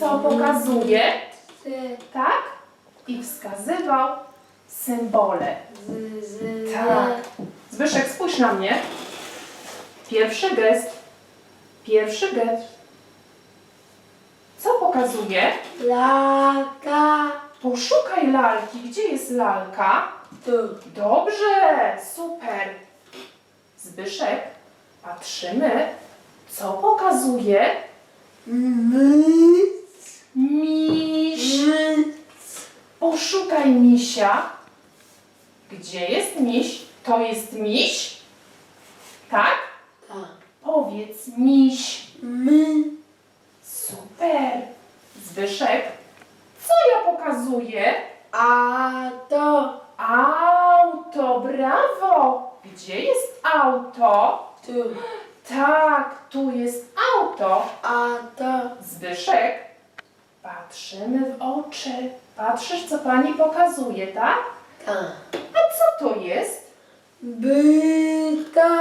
co pokazuje, Ty, tak? I wskazywał symbole. z, z, Tak. Zbyszek, spójrz na mnie. Pierwszy gest. Pierwszy gest. Co pokazuje? Laka. Poszukaj lalki. Gdzie jest lalka? Tu. Dobrze, super. Zbyszek, patrzymy, co pokazuje Myc. Poszukaj misia. Gdzie jest miś? To jest miś? Tak? Tak. Powiedz miś. My. Super. Zbyszek, co ja pokazuję? A to. Auto, brawo. Gdzie jest auto? Tu. Tak, tu jest auto. A to. Zbyszek, patrzymy w oczy. Patrzysz, co pani pokazuje, tak? Tak. A co to jest? Byta.